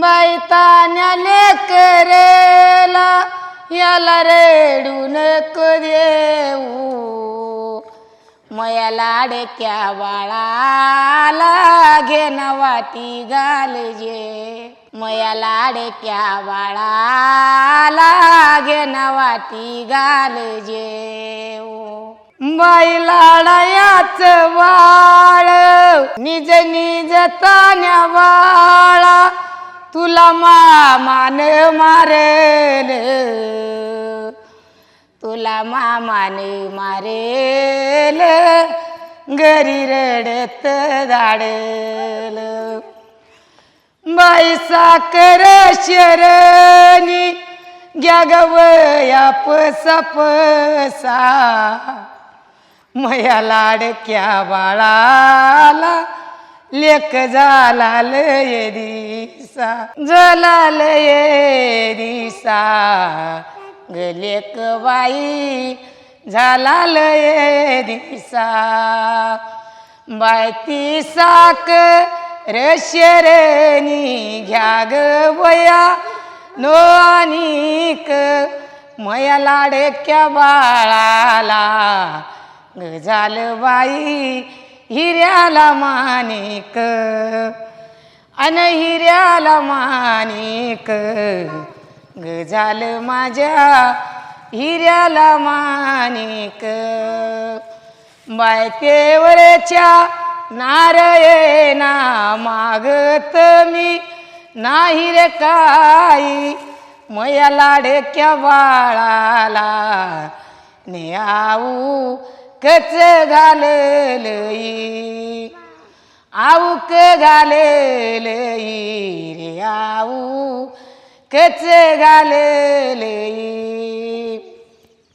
बाई करेला याला रेडू नको देऊ मया लाडक्या बाळाला घेन वाटी घालजे. मया लाडक्या बाळाला घेन वाटी घालजे. बाई लाडायाच बाळ निज निज तान्या बाळा तुला मामान मारेन तुला मामाने मारेल घरी रडत दाडल बाई साकर शरणी ग्या गवया पसा पसा. मया लाडक्या बाळाला लेक झाला लय दिसा झाला लय दिसा. ग लेक बाई झाला लय दिसा. बाय ती साक रशरणी घ्या ग वया नो आणिक मया लाडक्या बाळाला. ग झालं बाई हिऱ्याला मानिक अन हिऱ्याला मानिक. ग माझ्या हिऱ्याला मानिक. बायकेवरच्या नारायणा मागत मी नाही रे काही. मया लाडक्या बाळाला नेआऊ कच घाललई आऊक घाललई रे आऊ कच घाललई